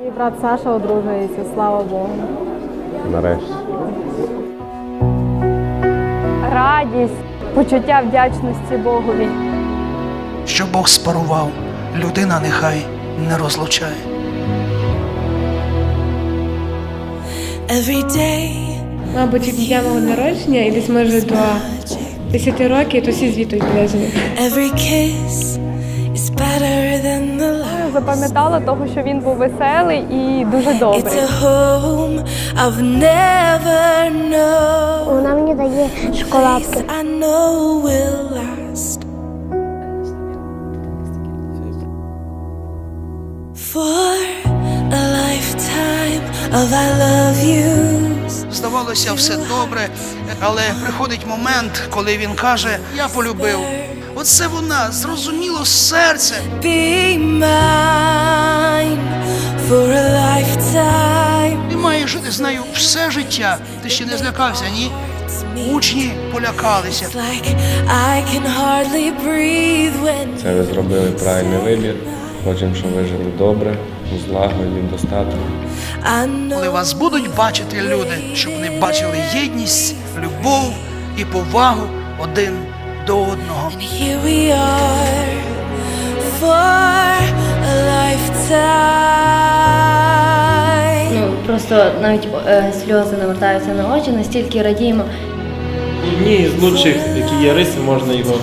Мій брат Саша одружується, слава Богу. Нарешті. Радість, почуття вдячності Богові. Що Бог спарував, людина нехай не розлучає. Every day, Мабуть, від дня мого народження і десь може до 10 років, то всі звітують біля Запам'ятала того, що він був веселий і дуже It's добрий. a home I've never known. Вона мені дає шоколадки. Place I know will last. For a lifetime of I love yous. Здавалося, все добре, але приходить момент, коли він каже: Я полюбив. Оце вона, зрозуміло, серце. Be mine for a lifetime. Ти маєш жити з нею все життя. Ти ще не злякався, ні? Учні полякалися. It's like I can hardly breathe when Це ви зробили правильний вибір. Хочемо, щоб ви жили добре, злагоді, в достатку. Коли вас будуть бачити люди, щоб вони бачили єдність, любов і повагу один до одного. here we are for a lifetime. Ну просто навіть е, сльози навертаються на очі, настільки радіємо. Одні з лучших, які є риси, можна його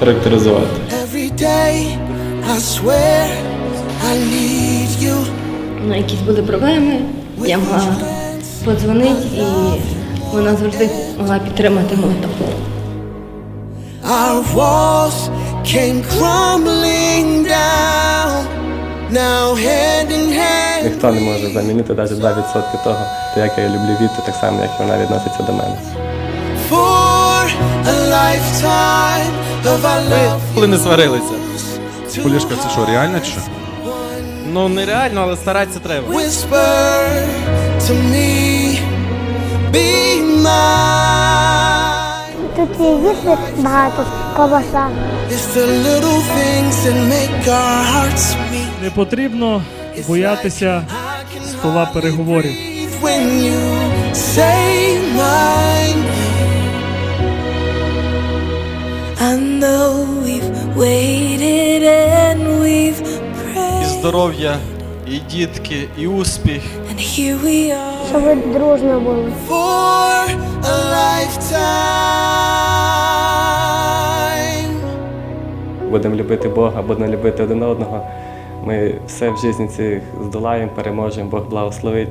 характеризувати. Every day I swear I need. Ну, якісь були проблеми, я могла подзвонити і вона завжди могла підтримати молитву. Our walls came crumbling down. Now hand in hand. Ніхто не може замінити навіть 2% того, то як я люблю Віту, так само, як вона відноситься до мене. For a lifetime of our love. Коли не сварилися. Полішка, це що, реально чи що? Ну нереально, але старатися треба. Whisper to me, be mine. Тут є їсти багато, ковбаса. It's the little things that make our hearts meet. Не потрібно боятися стола переговорів. Breathe When you say my name. I know we've waited здоров'я, і дітки, і успіх. And here we are. Щоб ви дружно були. for a lifetime. Будемо любити Бога, будемо любити один одного. Ми все в житті цих здолаємо, переможемо, Бог благословить.